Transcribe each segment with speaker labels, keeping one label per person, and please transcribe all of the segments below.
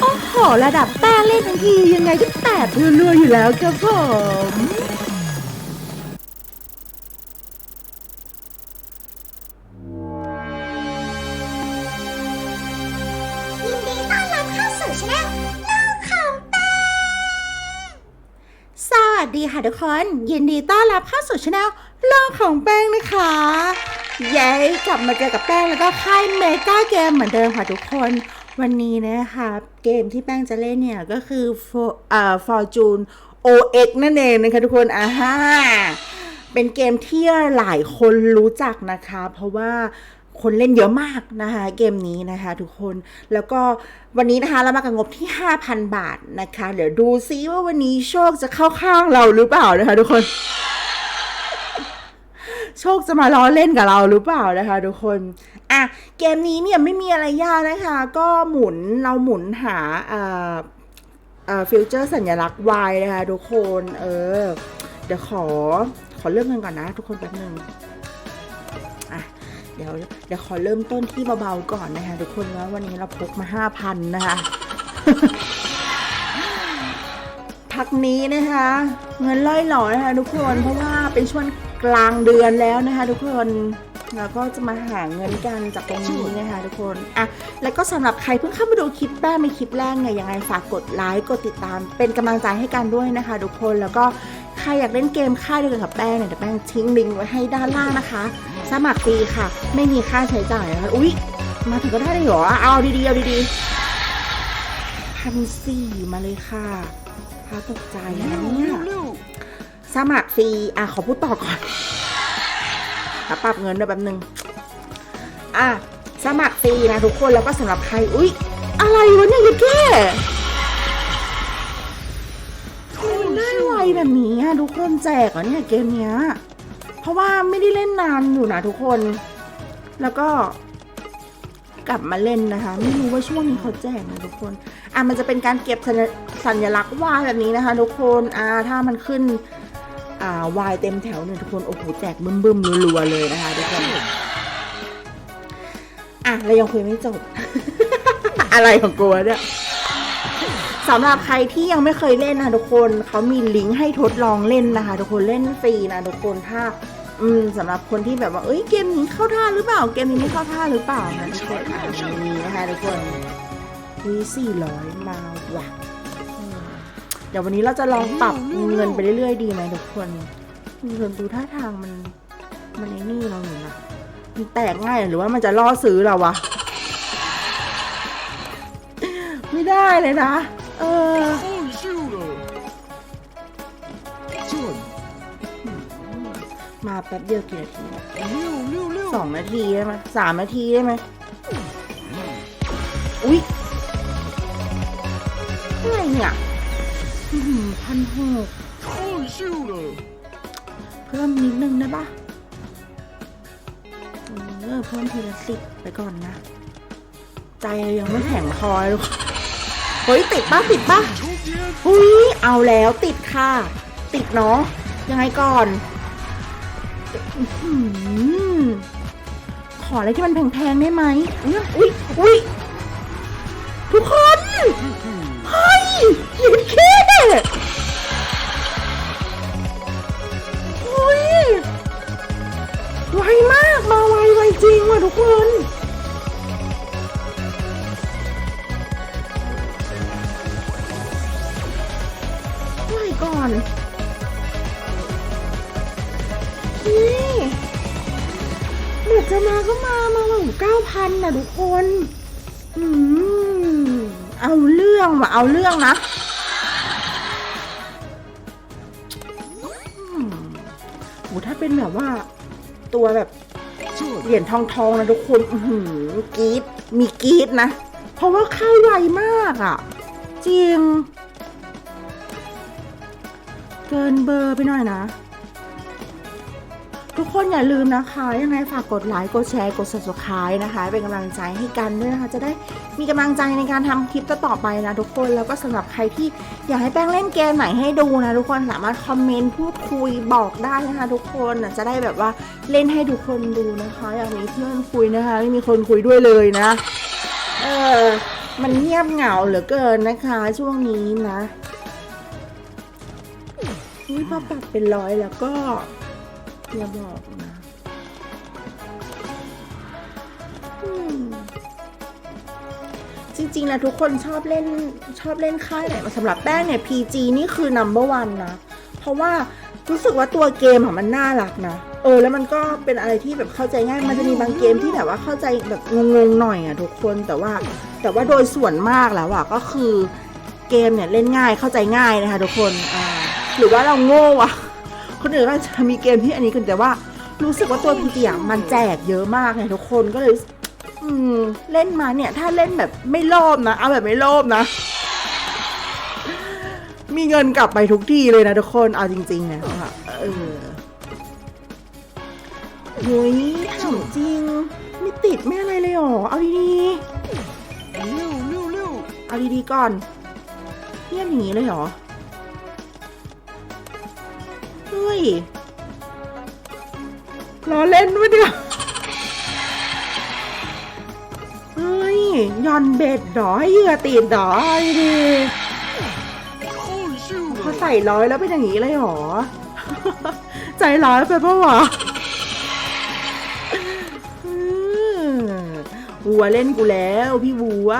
Speaker 1: โอ้โหระดับแป้งเล่นทั้งทียังไงก็แตกเรื่อยๆอยู่แล้วครับผม
Speaker 2: ยินดีต้อนรับเข้าสู่ช anel โลกของแป้ง
Speaker 1: สวัสดีค่ะทุกคนยินดีต้อนรับเข้าสู่ช anel โลกของแป้งนะคะ เย้กลับมาเจอกับแป้งแล้วก็ค่ายเมกาเกมเหมือนเดิมค่ะทุกคน วันนี้นะคะเกมที่แป้งจะเล่นเนี่ยก็คือ For เอ่อ Fortune OX นั่นเองนะคะทุกคนอ่าฮะเป็นเกมที่หลายคนรู้จักนะคะ เพราะว่าคนเล่นเยอะมากนะคะเกมนี้นะคะทุกคนแล้วก็วันนี้นะคะเรามากับงบที่ 5,000 บาทนะคะ เดี๋ยวดูซิว่าวันนี้โชคจะเข้าข้างเราหรือเปล่านะคะทุกคน โชคจะมาล้อเล่นกับเราหรือเปล่านะคะทุกคน เกมนี้เนี่ยไม่มีอะไรยากนะคะ ก็หมุนเราหมุนหาเอ่อเอ่อฟิวเจอร์สัญลักษณ์ Y นะคะทุกคนเออเดี๋ยวขอขอเริ่มกันก่อนนะ ทุกคนแป๊บหนึงอะเดี๋ยวเดี๋ยวขอเริ่มต้นที่เบาๆก่อนนะคะทุกคนว่าวันนี้เราพกมา 5,000 นะคะ พักนี้นะคะเงินล่อยหล่อนะคะ ทุกคนเพราะว่าเป็นช่วงกลางเดือนแล้วนะคะ ทุกคนเราก็จะมาหาเงินกันจากตรงนี้นะคะทุกคนอะแล้วก็สำหรับใครเพิ่งเข้ามาดูคลิปแป้งในคลิปแรกเนี่ยยังไงฝากกดไลค์กดติดตาม เป็นกำลังใจให้กันด้วยนะคะ ทุกคนแล้วก็ใครอยากเล่นเกมค่ายเดียวกันกับแป้งเนี่ยเดี๋ยวแป้งทิ้งลิงก์ไว้ให้ด้านล่างนะคะ สมัครฟรีค่ะ ไม่มีค่าใช้จ่ายนะคะอุ๊ยมาถึงก็ได้เลยเหรอเอาดีๆเอาดีๆพันสี่มาเลยค่ะ พาตกใจนะเนี่ยสมัครฟรี อะ ขอพูดต่อก่อนแล้วปรับเงินด้วยแป๊บนึง อะ สมัครฟรีนะทุกคนแล้วก็สำหรับใคร อุ๊ย อะไรวะเนี่ยยายแก้ไมมันได้ไวแบบนี้อะทุกคนแจกเหรอเนี่ยเกมเนี้ย เพราะว่าไม่ได้เล่นนานอยู่นะทุกคน แล้วก็ กลับมาเล่นนะคะ ไม่รู้ว่าช่วงนี้เขาแจกนะทุกคน อะมันจะเป็นการเก็บสัญญลักษณ์วายแบบนี้นะคะ ทุกคนอ่าถ้ามันขึ้นอ่าวายเต็มแถวเนี่ยทุกคนโอ้โหแจกบึ้มบึ้มๆรัวๆเลยนะคะทุกคนอะเรายังคุยไม่จบ อะไรของกูวเนี่ยสำหรับใครที่ยังไม่เคยเล่นนะคะทุกคนเขามีลิงก์ให้ทดลองเล่นนะคะ ทุกคนเล่นฟรีนะทุกคนถ้า อืมสำหรับคนที่แบบว่า เอ้ยเกมนี้เข้าท่าหรือเปล่า เกมนี้ไม่เข้าท่าหรือเปล่านะทุกคนอะมีนะคะทุกคนวีสี่ร้อยมาว่ะเดี๋ยววันนี้เราจะลองปรับเงินไปเรื่อยๆดีไหมทุกคนส่วนดูท่าทางมัน มันไอ้นี่เราอยู่นะมันแตกง่ายหรือว่ามันจะล่อซื้อเราวะ ไม่ได้เลยนะ เออ มาแป๊บเดียวกี่นาที
Speaker 3: Liu, Liu, Liu.
Speaker 1: สองนาทีได้ไหมสามนาทีได้ไหมอุ๊ยอะไรเนี่ยพันหก
Speaker 3: Holy shooter!
Speaker 1: เพิ่มนิดนึงได้ปะเออเพิ่มทีละสิบไปก่อนนะ ใจยังไม่แข็งพอเลยลูกเฮ้ยติดปะติดปะ
Speaker 3: Token?
Speaker 1: อุ้ยเอาแล้วติดค่ะ ติดเนาะยังไงก่อนอื้อหือ ขออะไรที่มันแพงๆได้ไหมอุ๊ยอุ้ยอุ้ยทุกคนเฮ้ยยินแค่อุ้ยไวมากมาไวไวจริงว่ะทุกคนไวก่อน จะมาก็มามาแบบเก้าพันนะทุกคน อืม เอาเรื่องว่ะเอาเรื่องนะอืมโหถ้าเป็นแบบว่า ตัวแบบเหรียญทองทองๆนะทุกคนอือกรีดมีกรีดนะ เพราะว่าเข้าไวมากอะ่ะ จริง เกินเบอร์ไปหน่อยนะ ทุกคนอย่าลืมนะคะ ยังไงฝากกดไลค์กดแชร์กด subscribe นะคะ เป็นกำลังใจให้กันด้วยนะคะ จะได้มีกำลังใจในการทำคลิปต่อไปนะทุกคนแล้วก็สำหรับใครที่อยากให้แป้งเล่นเกมไหนให้ดูนะทุกคนสามารถคอมเมนต์พูดคุยบอกได้นะคะ ทุกคนจะได้แบบว่าเล่นให้ทุกคนดูนะคะอยากมีเพื่อนคุยนะคะไม่มีคนคุยด้วยเลยนะ เออมันเงียบเหงาเหลือเกินนะคะ ช่วงนี้นะอุ้ยพอปรับเป็นร้อยแล้วก็ อย่าบอกนะจริงๆนะทุกคนชอบเล่นชอบเล่นค่ายไหนสำหรับแป้งเนี่ย PG นี่คือ number one นะ เพราะว่ารู้สึกว่าตัวเกมอะมันน่ารักนะ เออ แล้วมันก็เป็นอะไรที่แบบเข้าใจง่าย มันจะมีบางเกมที่แบบว่าเข้าใจแบบงงๆหน่อยอะทุกคนแต่ว่า แต่ว่าโดยส่วนมากแล้วอะก็คือเกมเนี่ยเล่นง่ายเข้าใจง่ายนะคะทุกคนอ่าหรือว่าเราโง่อะ คนอื่นก็จะมีเกมที่อันนี้กันแต่ว่า รู้สึกว่าตัวพีเดียมันแจกเยอะมากไงทุกคนก็เลยเล่นมาเนี่ย ถ้าเล่นแบบไม่โลภนะ เอาแบบไม่โลภนะ มีเงินกลับไปทุกทีเลยนะทุกคนเอาจริงๆนะเออเฮ้ยถาจริง ไม่ติดไม่อะไรเลยหรอ เอาดีๆเอาดีๆก่อนเยี่ยมอย่างนี้เลยหรอ เฮ้ยล้อเล่นวะเนี่ยเฮ้ยยอนเบ็ดดอให้เหยื่อตีดดอยดิเขาใส่ร้อยแล้วเป็นอย่างนี้เลยหรอ ใจร้ายไปปะวะวัวเล่นกูแล้วพี่วัว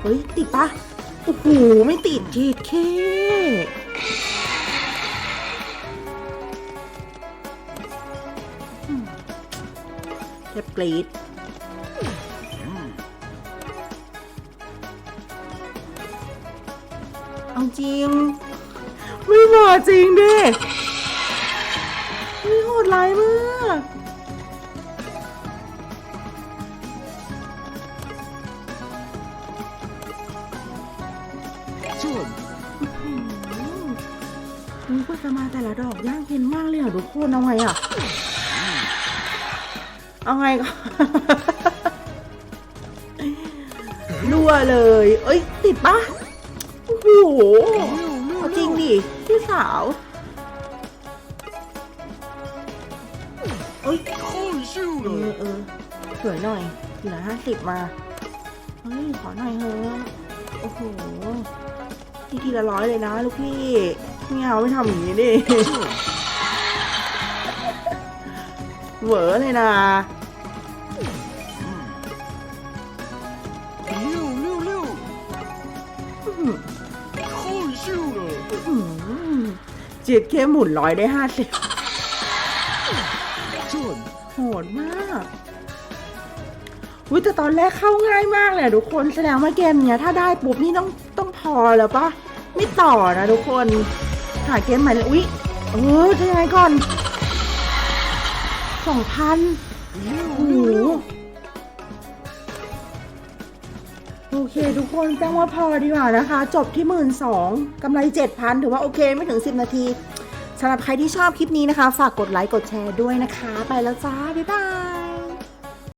Speaker 1: เฮ้ย ติดปะ โอ้โห ไม่ติดเจ็ดเคแทบกรีดเอาจริง ไม่หมอจริงดิ เลยอะทุกคนเอาไงอะ เอาไงก็รั่วเลย เอ้ย ติดปะโอ้โหจริงดิพี่สาวเอ้ยเออเออสวอหน่อยเหลือห้าสิบมาเฮ้ยขอหน่อยเถอะโอ้โหทีทีละร้อยเลยนะลูกพี่ไม่เอาไม่ทำอย่างนี้ดิ เวอเลยนะจียดเข้มหมุนร้อยได้ห้าสิบโหดมากวิแต่ตอนแรกเข้าง่ายมากเลยทุกคนแสดงว่าเกมเนี้ยถ้าได้ปุ๊บนี่ต้องต้องพอแล้วปะไม่ต่อนะทุกคน หาเกมใหม่เลยอุ้ยเออจะยังไงก่อน สองพันโอโอเคทุกคนแจ้งว่าพอดีกว่านะคะ จบที่หมื่นสองกำไรเจ็ดพันถือว่าโอเคไม่ถึงสิบนาทีสำหรับใครที่ชอบคลิปนี้นะคะ ฝากกดไลค์กดแชร์ด้วยนะคะ ไปแล้วจ้า บ๊ายบาย